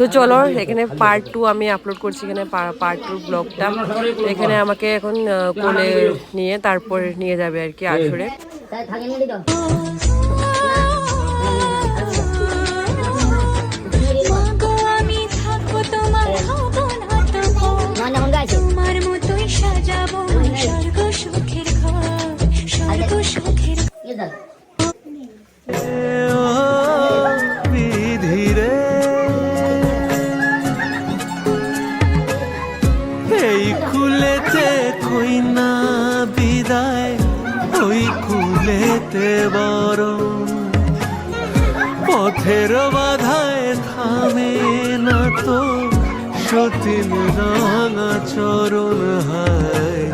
তো চলো, এখানে পার্ট টু আমি আপলোড করছি এখানে পার্ট টু ব্লগটা এখানে আমাকে এখন কোলে নিয়ে তারপর নিয়ে যাবে আর কি আসরে। বড় পথের বাধায় থামে না তো সতীন রাঙা চরণ হায়।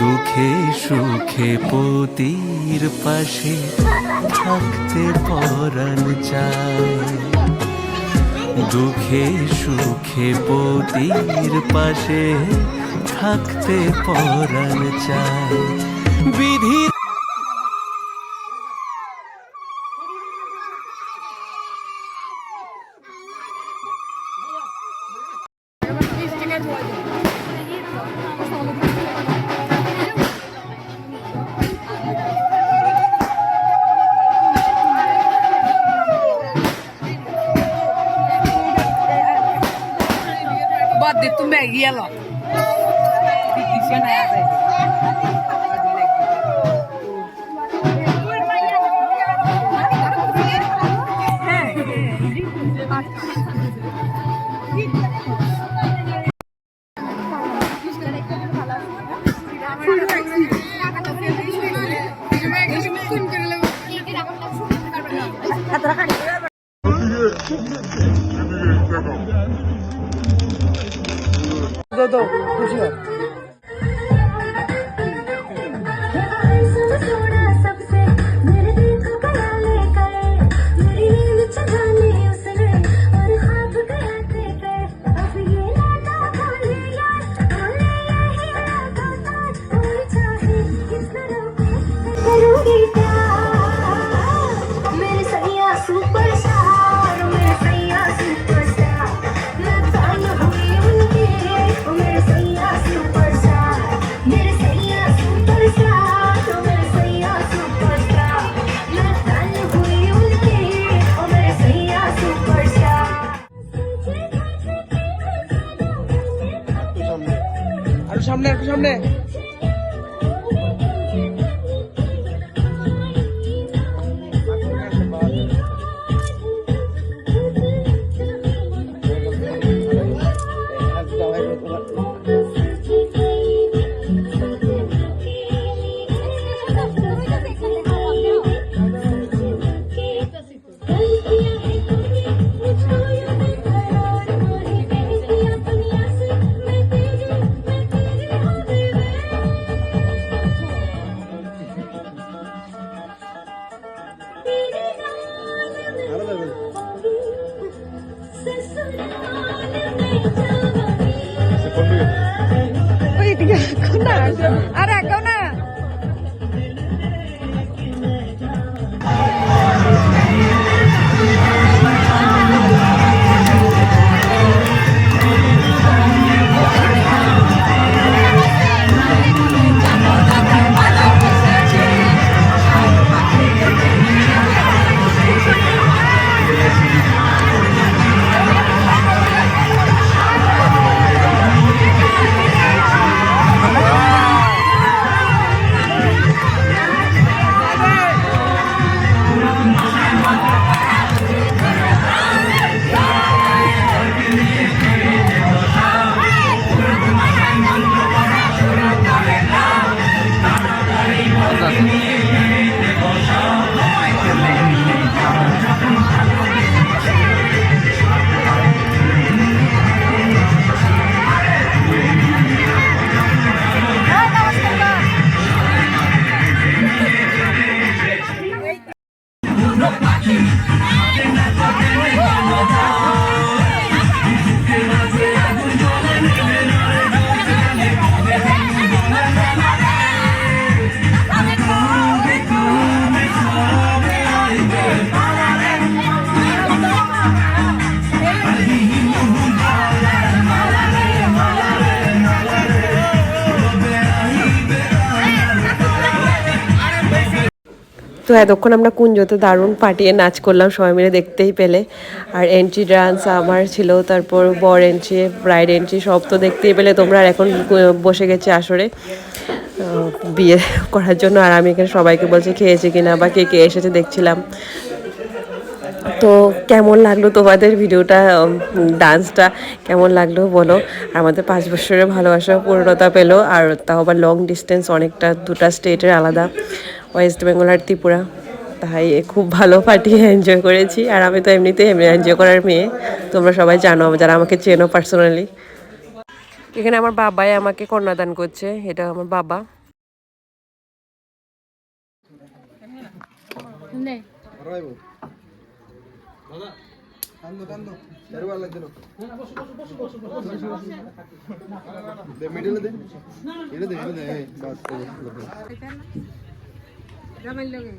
দুঃখে সুখে পতির পাশে থাকতে পরাণ চায়। দুঃখে সুখে পতির পাশে থাকতে পরাণ চায়। বিধির বাদ দে তুমি এগিয়ে এলো 不要要 সামনে একটু সামনে আরে তো এতক্ষণ আমরা কুঞ্জতে দারুণ পাটিয়ে নাচ করলাম, সবাই মিলে দেখতেই পেলে। আর এন্ট্রি ডান্স আমার ছিল, তারপর বর এন্ট্রি ব্রাইড এন্ট্রি সব তো দেখতেই পেলে তোমরা। এখন বসে গেছে আসরে। বিয়ে করার জন্য। আর আমি এখানে সবাইকে বলছি, খেয়েছে কিনা বা কে কে এসেছে দেখছিলাম। তো কেমন লাগল তোমাদের ভিডিওটা? ডান্সটা কেমন লাগল বলো? আমাদের পাঁচ বছরের ভালোবাসা, পূর্ণতা পেল। আর তাও আবার লং ডিস্টেন্স অনেকটা দুটা স্টেটের আলাদা। ওয়েস্ট বেঙ্গল আর ত্রিপুরা। তাই খুব ভালো পার্টি এনজয় করেছি। আর আমি তো এমনিতেই এনজয় করার মেয়ে। তোমরা সবাই জানো যারা আমাকে চেনো পার্সোনালি এখানে আমার বাবাই আমাকে কন্যাদান করছে। এটা আমার বাবা। মিডিলে দে এটা দে এটা দে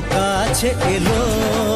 কাছে এলো।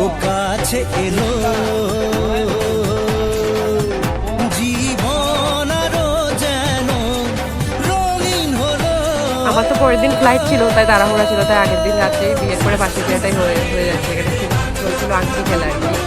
ও কাছে এলো। আমার তো পরের দিন ফ্লাইট ছিল, তাই তাড়াহুড়া ছিল, তাই আগের দিন রাত্রে বিয়ের করে বাসি বিয়েটাই হয়ে হয়ে যাচ্ছে। এখানে চলছিল আংটি খেলা আর কি।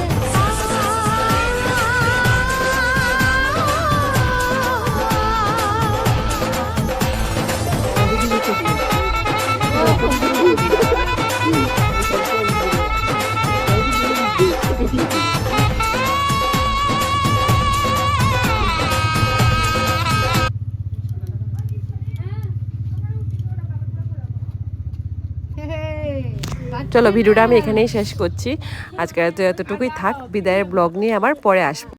চলো, ভিডিওটা আমি এখানেই শেষ করছি। আজকে তো এতটুকুই থাক, বিদায়ের ব্লগ নিয়ে আবার পরে আসব।